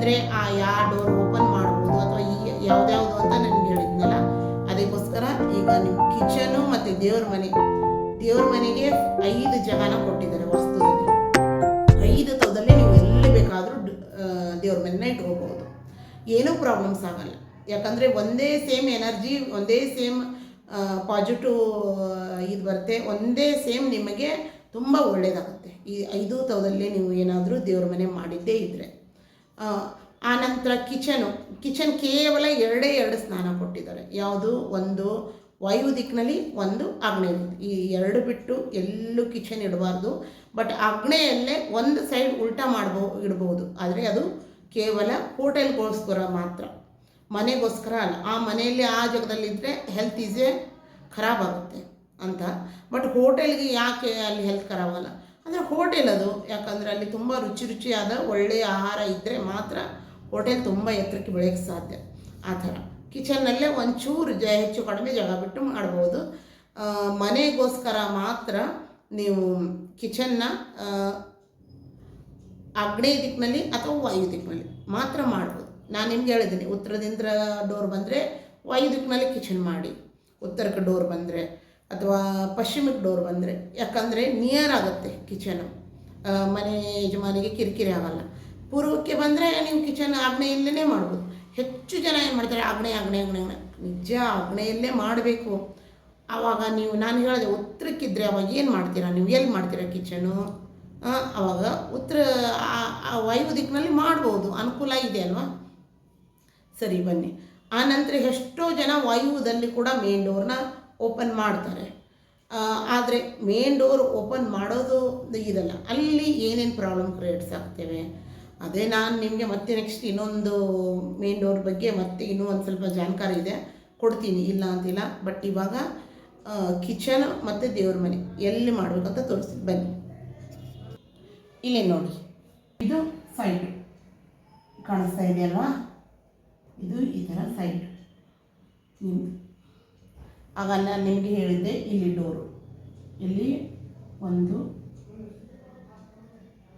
ಬಂದರೆ ಆ ಯಾರ್ ಡೋರ್ ಓಪನ್ ಮಾಡ್ಬೋದು ಅಥವಾ ಈ ಯಾವ್ದ್ಯಾವುದು ಅಂತ ನನಗೆ ಹೇಳಿದ್ನಲ್ಲ, ಅದಕ್ಕೋಸ್ಕರ ಈಗ ನಿಮ್ಮ ಕಿಚನು ಮತ್ತು ದೇವ್ರ ಮನೆ, ದೇವ್ರ ಮನೆಗೆ ಐದು ಜಾಗನ ಕೊಟ್ಟಿದ್ದಾರೆ ವಾಸ್ತುದಲ್ಲಿ. ಐದು ತವದಲ್ಲಿ ನೀವು ಎಲ್ಲಿ ಬೇಕಾದರೂ ದೇವ್ರ ಮನೆನ ಇಟ್ಕೋಬಹುದು ಏನೂ ಪ್ರಾಬ್ಲಮ್ಸ್ ಆಗಲ್ಲ. ಯಾಕಂದರೆ ಒಂದೇ ಸೇಮ್ ಎನರ್ಜಿ ಒಂದೇ ಸೇಮ್ ಪಾಸಿಟಿವ್ ಇದು ಬರುತ್ತೆ. ಒಂದೇ ಸೇಮ್ ನಿಮಗೆ ತುಂಬ ಒಳ್ಳೆಯದಾಗುತ್ತೆ ಈ ಐದು ತವದಲ್ಲಿ ನೀವು ಏನಾದರೂ ದೇವ್ರ ಮನೆ ಮಾಡಿದ್ದೇ ಇದ್ದರೆ ಆನಂತರ ಕಿಚನು. ಕಿಚನ್ ಕೇವಲ ಎರಡೇ ಎರಡು ಸ್ನಾನ ಕೊಟ್ಟಿದ್ದಾರೆ. ಯಾವುದು? ಒಂದು ವಾಯು ದಿಕ್ಕಿನಲ್ಲಿ ಒಂದು ಆಗ್ನೇಯ ಈ ಎರಡು ಬಿಟ್ಟು ಎಲ್ಲೂ ಕಿಚನ್ ಇಡಬಾರ್ದು. ಬಟ್ ಅಗ್ನೆಯಲ್ಲೇ ಒಂದು ಸೈಡ್ ಉಲ್ಟಾ ಮಾಡ್ಬೋ, ಇಡ್ಬೋದು. ಆದರೆ ಅದು ಕೇವಲ ಹೋಟೆಲ್ಗೋಸ್ಕರ ಮಾತ್ರ. ಮನೆಗೋಸ್ಕರ ಅಲ್ಲ. ಆ ಮನೆಯಲ್ಲಿ ಆ ಜಾಗದಲ್ಲಿದ್ದರೆ ಹೆಲ್ತ್ ಈಸೇ ಖರಾಬಾಗುತ್ತೆ ಅಂತ. ಬಟ್ ಹೋಟೆಲ್ಗೆ ಯಾಕೆ ಅಲ್ಲಿ ಹೆಲ್ತ್ ಖರಾಬ್ ಆಗಲ್ಲ ಅಂದರೆ ಹೋಟೆಲ್ ಅದು. ಯಾಕಂದರೆ ಅಲ್ಲಿ ತುಂಬ ರುಚಿ ರುಚಿಯಾದ ಒಳ್ಳೆಯ ಆಹಾರ ಇದ್ದರೆ ಮಾತ್ರ ಹೋಟೆಲ್ ತುಂಬ ಎತ್ತರಕ್ಕೆ ಬೆಳೆಯೋಕ್ಕೆ ಸಾಧ್ಯ. ಆ ಥರ. ಕಿಚನ್ನಲ್ಲೇ ಒಂಚೂರು ಜ ಹೆಚ್ಚು ಕಡಿಮೆ ಜಾಗ ಬಿಟ್ಟು ಮಾಡ್ಬೋದು. ಮನೆಗೋಸ್ಕರ ಮಾತ್ರ ನೀವು ಕಿಚನ್ನ ಆಗ್ನೇಯ ದಿಕ್ಕಿನಲ್ಲಿ ಅಥವಾ ವಾಯು ದಿಕ್ಕಿನಲ್ಲಿ ಮಾತ್ರ ಮಾಡ್ಬೋದು. ನಾನು ನಿಮ್ಗೆ ಹೇಳಿದ್ದೀನಿ, ಉತ್ತರದಿಂದ ಡೋರ್ ಬಂದರೆ ವಾಯು ದಿಕ್ಕಿನಲ್ಲಿ ಕಿಚನ್ ಮಾಡಿ, ಉತ್ತರಕ್ಕೆ ಡೋರ್ ಬಂದರೆ. ಅಥವಾ ಪಶ್ಚಿಮಕ್ಕೆ ಡೋರ್ ಬಂದರೆ, ಯಾಕಂದರೆ ನಿಯರ್ ಆಗುತ್ತೆ ಕಿಚನು ಮನೆ ಯಜಮಾನಿಗೆ ಕಿರಿಕಿರಿ ಆಗಲ್ಲ. ಪೂರ್ವಕ್ಕೆ ಬಂದರೆ ನೀವು ಕಿಚನ್ ಆಗ್ನೆಯಲ್ಲೇ ಮಾಡ್ಬೋದು. ಹೆಚ್ಚು ಜನ ಏನು ಮಾಡ್ತಾರೆ, ಆಗ್ನೆ ಆಗ್ನೆ ಆಗ್ನೆ ಆಗ್ನೆ. ನಿಜ ಆಗ್ನೆಯಲ್ಲೇ ಮಾಡಬೇಕು. ಆವಾಗ ನೀವು, ನಾನು ಹೇಳಿದೆ ಉತ್ತರಕ್ಕಿದ್ರೆ ಅವಾಗ ಏನು ಮಾಡ್ತೀರಾ? ನೀವು ಎಲ್ಲಿ ಮಾಡ್ತೀರಾ ಕಿಚನು ಆವಾಗ ಉತ್ತರ, ಆ- ವಾಯು ದಿಕ್ಕಿನಲ್ಲಿ ಮಾಡ್ಬೋದು. ಅನುಕೂಲ ಇದೆ ಅಲ್ವಾ? ಸರಿ, ಬನ್ನಿ. ಆನಂತರ ನಂತರ ಎಷ್ಟೋ ಜನ ವಾಯುದಲ್ಲಿ ಕೂಡ ಮೇನ್ ಡೋರ್ನ ಓಪನ್ ಮಾಡ್ತಾರೆ. ಆದರೆ ಮೇನ್ ಡೋರ್ ಓಪನ್ ಮಾಡೋದು ಇದಲ್ಲ. ಅಲ್ಲಿ ಏನೇನು ಪ್ರಾಬ್ಲಮ್ ಕ್ರಿಯೇಟ್ಸ್ ಆಗ್ತೇವೆ? ಅದೇ ನಾನು ನಿಮಗೆ ಮತ್ತೆ ನೆಕ್ಸ್ಟ್ ಇನ್ನೊಂದು ಮೇನ್ ಡೋರ್ ಬಗ್ಗೆ ಮತ್ತೆ ಇನ್ನೂ ಒಂದು ಸ್ವಲ್ಪ ಜಾಣಕಾರಿ ಇದೆ. ಕೊಡ್ತೀನಿ, ಇಲ್ಲ ಅಂತಿಲ್ಲ. ಬಟ್ ಇವಾಗ ಕಿಚನ್ ಮತ್ತು ದೇವ್ರ ಮನೆ. ಎಲ್ಲಿ ಮಾಡಬೇಕಂತ ತೋರಿಸ್ತೀನಿ. ಬನ್ನಿ. ಇಲ್ಲಿ ನೋಡಿ. ಇದು ಸೈಡ್ ಕಾಣಿಸ್ತಾ ಇದೆಯಲ್ವಾ? ಇದು ಈ ಥರ ಸೈಡ್ ಆಗ ನಾನು ನಿಮಗೆ ಹೇಳಿದ್ದೆ ಇಲ್ಲಿ ಡೋರು ಇಲ್ಲಿ ಒಂದು,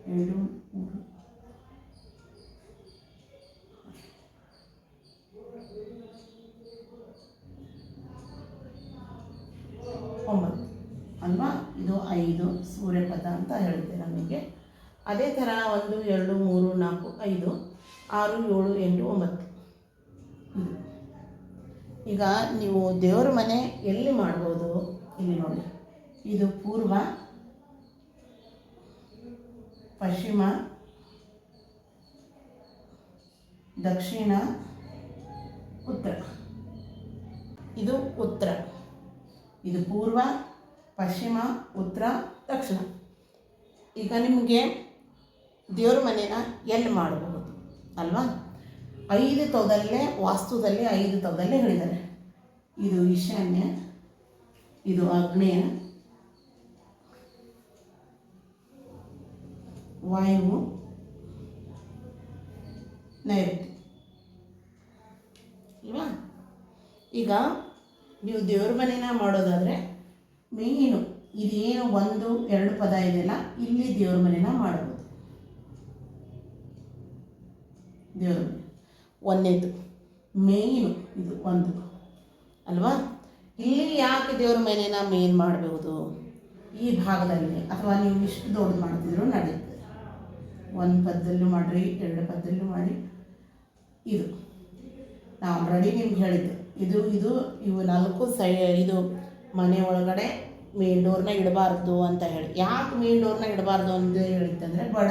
ಎರಡು, ಮೂರು. ಒಂಬತ್ತು. ಅಲ್ವಾ? ಇದು ಐದು, ಸೂರ್ಯಪದ ಅಂತ ಹೇಳಿದ್ದೆ ನಮಗೆ. ಅದೇ ಥರ ಒಂದು, ಎರಡು, ಮೂರು, ನಾಲ್ಕು, ಐದು, ಆರು, ಏಳು, ಎಂಟು, ಒಂಬತ್ತು. ಈಗ ನೀವು ದೇವ್ರ ಮನೆ ಎಲ್ಲಿ ಮಾಡ್ಬೋದು? ಇಲ್ಲಿ ನೋಡಿ. ಇದು ಪೂರ್ವ, ಪಶ್ಚಿಮ, ದಕ್ಷಿಣ, ಉತ್ತರ. ಇದು ಉತ್ತರ. ಇದು ಪೂರ್ವ, ಪಶ್ಚಿಮ, ಉತ್ತರ, ದಕ್ಷಿಣ. ಈಗ ನಿಮಗೆ ದೇವ್ರ ಮನೇನ ಎಲ್ಲಿ ಮಾಡಬಹುದು ಅಲ್ವಾ? ಐದು ತವದಲ್ಲೇ ವಾಸ್ತುದಲ್ಲೇ ಐದು ತೊದಲ್ಲೇ ಹೇಳಿದ್ದಾರೆ. ಇದು ಈಶಾನ್ಯ, ಇದು ಆಗ್ನೇಯ, ವಾಯು, ನೈಋತ್ಯ. ಅಲ್ವಾ? ಈಗ ನೀವು ದೇವ್ರ ಮನೇನ ಮಾಡೋದಾದರೆ ಮೇನು ಇದೇನು ಒಂದು, ಎರಡು ಪದ ಇದೆಯಲ್ಲ, ಇಲ್ಲಿ ದೇವ್ರ ಮನೇನ ಮಾಡ್ಬೋದು ದೇವ್ರ ಮನೆ. ಒಂದನೇದು ಮೇಯ್ನು, ಇದು ಒಂದು. ಅಲ್ವಾ? ಇಲ್ಲಿ ಯಾಕೆ ದೇವ್ರ ಮೇಲೆನ ಮೇನ್ ಮಾಡಬಹುದು ಈ ಭಾಗದಲ್ಲಿ, ಅಥವಾ ನೀವು ಇಷ್ಟು ದೊಡ್ಡದು ಮಾಡ್ತಿದ್ರು ನಡೆಯುತ್ತೆ ಒಂದು ಪದ್ದಲ್ಲೂ ಮಾಡಿರಿ, ಎರಡು ಪದ್ದಲ್ಲೂ ಮಾಡಿ. ಇದು. ನಾವು ಆಲ್ರೆಡಿ ನಿಮ್ಗೆ ಹೇಳಿದ್ದು. ಇದು ಇದು, ಇವು ನಾಲ್ಕು ಸೈ, ಇದು ಮನೆ ಒಳಗಡೆ ಮೇನ್ ಡೋರ್ನ ಇಡಬಾರ್ದು ಅಂತ ಹೇಳಿ. ಯಾಕೆ ಮೇನ್ ಡೋರ್ನ ಇಡಬಾರ್ದು ಅಂತ ಹೇಳಿದ್ದಂದರೆ, ಬಡ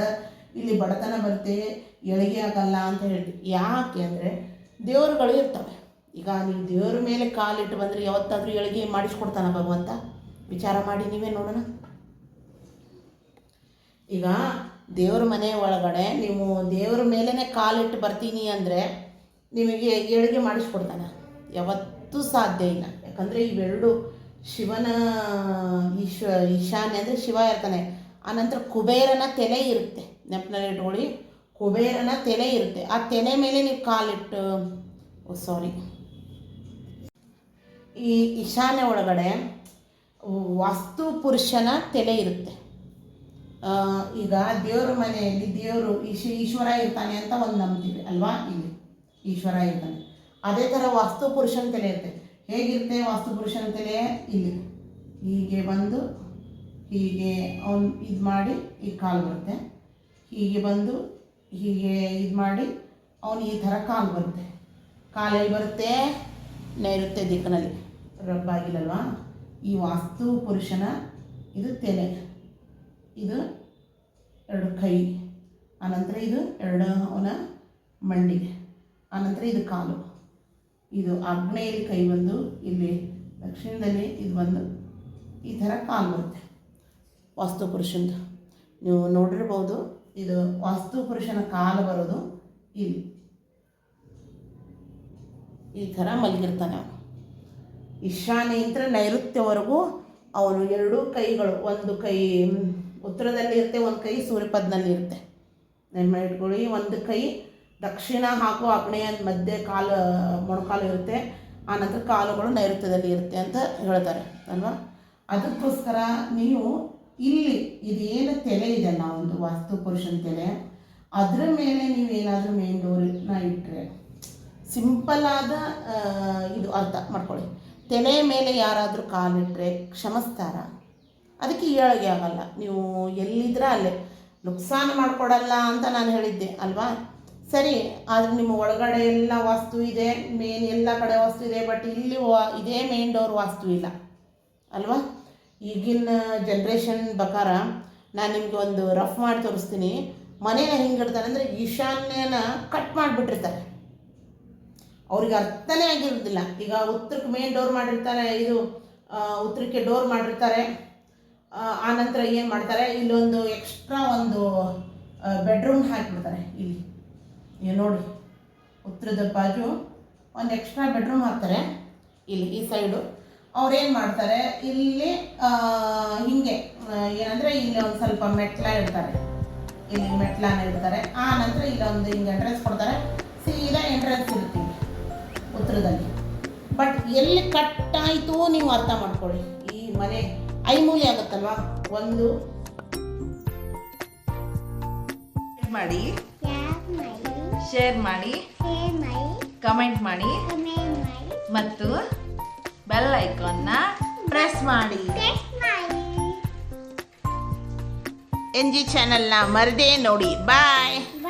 ಇಲ್ಲಿ ಬಡತನ ಬರುತ್ತೆ ಎಳಿಗೆ ಆಗಲ್ಲ ಅಂತ ಹೇಳಿ ಯಾಕೆ ಅಂದರೆ ದೇವರುಗಳು ಇರ್ತವೆ. ಈಗ ನೀವು ದೇವ್ರ ಮೇಲೆ ಕಾಲಿಟ್ಟು ಬಂದರೆ ಯಾವತ್ತಾದರೂ ಎಳಗೆ ಮಾಡಿಸ್ಕೊಡ್ತಾನ ಭಗವಂತ? ವಿಚಾರ ಮಾಡಿ ನೀವೇ ನೋಡೋಣ. ಈಗ ದೇವ್ರ ಮನೆ ಒಳಗಡೆ ನೀವು ದೇವ್ರ ಮೇಲೇ ಕಾಲಿಟ್ಟು ಬರ್ತೀನಿ ಅಂದರೆ ನಿಮಗೆ ಏಳಿಗೆ ಮಾಡಿಸ್ಕೊಡ್ತಾನೆ. ಯಾವತ್ತೂ ಸಾಧ್ಯ ಇಲ್ಲ. ಯಾಕಂದರೆ ಇವೆರಡು ಶಿವನ ಈಶ, ಈಶಾನ್ಯ ಅಂದರೆ ಶಿವ ಇರ್ತಾನೆ. ಆನಂತರ ಕುಬೇರನ ತಲೆ ಇರುತ್ತೆ. ನೆನಪಿನಲ್ಲಿ ಇಟ್ಕೊಳ್ಳಿ ಕುಬೇರನ ತೆನೆ ಇರುತ್ತೆ. ಆ ತೆನೆ ಮೇಲೆ ನೀವು ಕಾಲಿಟ್ಟು ಸಾರಿ ಈ ಈಶಾನ್ಯ ಒಳಗಡೆ ವಾಸ್ತು ಪುರುಷನ ತೆನೆ ಇರುತ್ತೆ. ಈಗ ದೇವ್ರ ಮನೆಯಲ್ಲಿ ದೇವರು ಈಶ, ಈಶ್ವರ ಇರ್ತಾನೆ ಅಂತ ಒಂದು ನಂಬ್ತೀವಿ, ಅಲ್ವಾ? ಇಲ್ಲಿ ಈಶ್ವರ ಇರ್ತಾನೆ. ಅದೇ ಥರ ವಾಸ್ತು ಪುರುಷನ ತಲೆ ಇರುತ್ತೆ. ಹೇಗಿರುತ್ತೆ ವಾಸ್ತು ಪುರುಷನ ತಲೆ ಇಲ್ಲಿ. ಹೀಗೆ ಬಂದು ಹೀಗೆ ಅವ್ನು ಇದು ಮಾಡಿ ಈ ಕಾಲು ಬರುತ್ತೆ. ಹೀಗೆ ಬಂದು ಹೀಗೆ ಇದು ಮಾಡಿ ಅವನು ಈ ಥರ ಕಾಲು ಬರುತ್ತೆ. ಕಾಲಲ್ಲಿ ಬರುತ್ತೆ ನೈಋತ್ಯ ದಿಕ್ಕಿನಲ್ಲಿ. ರಬ್ಬಾಗಿಲ್ಲಲ್ವಾ ಈ ವಾಸ್ತು ಪುರುಷನ ಇದು ತೆನೆ ಇದು ಎರಡು ಕೈ. ಆನಂತರ ಇದು ಎರಡು ಅವನ ಮಂಡಿ ಆನಂತರ ಇದು ಕಾಲು. ಇದು ಆಗ್ನೇಯಲ್ಲಿ ಕೈ ಬಂದು ಇಲ್ಲಿ ದಕ್ಷಿಣದಲ್ಲಿ ಇದು ಬಂದು ಈ ಥರ ಕಾಲು ಬರುತ್ತೆ. ವಾಸ್ತು ಪುರುಷಂದು. ನೀವು ನೋಡಿರ್ಬೋದು ಇದು ವಾಸ್ತು ಪುರುಷನ ಕಾಲು ಬರೋದು ಇಲ್ಲಿ. ಈ ಥರ ಮಲಗಿರ್ತಾನೆ ಅವನು. ಈಶಾನ್ಯಂತ್ರ ನೈಋತ್ಯವರೆಗೂ ಅವನು ಎರಡೂ ಕೈಗಳು, ಒಂದು ಕೈ ಉತ್ತರದಲ್ಲಿ ಇರುತ್ತೆ, ಒಂದು ಕೈ ಸೂರ್ಯಪದ್ನಲ್ಲಿ ಇರುತ್ತೆ. ನೆನ್ಮ ಇಟ್ಕೊಳ್ಳಿ, ಒಂದು ಕೈ ದಕ್ಷಿಣ ಹಾಗೂ ಆಗ್ನೇಯ ಮಧ್ಯೆ ಕಾಲು, ಮೊಣಕಾಲು ಇರುತ್ತೆ. ಆನಂತರ ಕಾಲುಗಳು ನೈಋತ್ಯದಲ್ಲಿ ಇರುತ್ತೆ ಅಂತ ಹೇಳ್ತಾರೆ, ಅಲ್ವಾ? ಅದಕ್ಕೋಸ್ಕರ ನೀವು ಇಲ್ಲಿ ಇದೇನು ತಲೆ ಇದೆ ಒಂದು ವಾಸ್ತು ಪುರುಷನ ತೆಲೆ. ಅದರ ಮೇಲೆ ನೀವೇನಾದರೂ ಮೇನ್ ಡೋರ್ನ ಇಟ್ಟರೆ ಸಿಂಪಲ್ ಆದ ಇದು ಅರ್ಥ ಮಾಡ್ಕೊಳ್ಳಿ. ತಲೆ ಮೇಲೆ ಯಾರಾದರೂ ಕಾಲಿಟ್ಟರೆ ಕ್ಷಮಿಸ್ತಾರ? ಅದಕ್ಕೆ ಏಳಿಗೆ ಆಗಲ್ಲ. ನೀವು ಎಲ್ಲಿದ್ರೆ ಅಲ್ಲೇ. ನುಕ್ಸಾನ ಮಾಡಿಕೊಡಲ್ಲ ಅಂತ ನಾನು ಹೇಳಿದ್ದೆ, ಅಲ್ವಾ? ಸರಿ, ಆದರೆ ನಿಮ್ಮ ಒಳಗಡೆ ಎಲ್ಲ ವಾಸ್ತು ಇದೆ ಮೇನ್ ಎಲ್ಲ ಕಡೆ ವಾಸ್ತು ಇದೆ ಬಟ್ ಇಲ್ಲಿ ವಾ, ಇದೇ ಮೇನ್ ಡೋರ್ ವಾಸ್ತು ಇಲ್ಲ, ಅಲ್ವಾ? ಈಗಿನ ಜನ್ರೇಷನ್ ಪ್ರಕಾರ ನಾನು ನಿಮ್ಗೆ ಒಂದು ರಫ್ ಮಾಡಿ ತೋರಿಸ್ತೀನಿ. ಮನೇನ ಹಿಂಗಿಡ್ತಾರೆ ಅಂದರೆ ಈಶಾನ್ಯನ ಕಟ್ ಮಾಡಿಬಿಟ್ಟಿರ್ತಾರೆ. ಅವ್ರಿಗೆ ಅರ್ಥನೇ ಆಗಿರೋದಿಲ್ಲ. ಈಗ ಉತ್ತರಕ್ಕೆ ಮೇನ್ ಡೋರ್ ಮಾಡಿರ್ತಾರೆ, ಇದು ಉತ್ತರಕ್ಕೆ ಡೋರ್ ಮಾಡಿರ್ತಾರೆ. ಆ ನಂತರ ಏನು ಮಾಡ್ತಾರೆ? ಇಲ್ಲೊಂದು ಎಕ್ಸ್ಟ್ರಾ ಒಂದು ಬೆಡ್ರೂಮ್ ಹಾಕಿಬಿಡ್ತಾರೆ ಇಲ್ಲಿ. ಏ ನೋಡಿ. ಉತ್ತರದ ಬಾಜು ಒಂದು ಎಕ್ಸ್ಟ್ರಾ ಬೆಡ್ರೂಮ್ ಹಾಕ್ತಾರೆ. ಇಲ್ಲಿ ಈ ಸೈಡು ಅವ್ರೇನು ಮಾಡ್ತಾರೆ? ಇಲ್ಲಿ ಹಿಂಗೆ ಏನಂದ್ರೆ ಇಲ್ಲಿ ಒಂದು ಸ್ವಲ್ಪ ಮೆಟ್ಲ ಇಡ್ತಾರೆ. ಇಲ್ಲಿ ಮೆಟ್ಲ ಇಡ್ತಾರೆ. ಆ ನಂತರ ಇಲ್ಲೊಂದು ಹಿಂಗೆ ಎಂಟ್ರೆನ್ಸ್ ಕೊಡ್ತಾರೆ. ಸೀದಾ ಎಂಟ್ರೆನ್ಸ್ ಇರ್ತೀವಿ ಉತ್ತರದಲ್ಲಿ. ಬಟ್ ಎಲ್ಲಿ ಕಟ್ ಆಯಿತು ನೀವು ಅರ್ಥ ಮಾಡ್ಕೊಳ್ಳಿ. ಈ ಮನೆ ಐಮೂಲಿ ಆಗುತ್ತಲ್ವಾ? ಒಂದು. ಮಾಡಿ. ಮಾಡಿ. ಶೇರ್ ಮಾಡಿ. ಶೇರ್ ಮಾಡಿ. ಕಮೆಂಟ್ ಮಾಡಿ. ಕಮೆಂಟ್ ಮಾಡಿ. ಮತ್ತು ಬೆಲ್ನ ಪ್ರೆಸ್ ಮಾಡಿ. ಎನ್ ಜಿ ಚಾನೆಲ್ನ ಮರದೇ ನೋಡಿ. ಬಾಯ್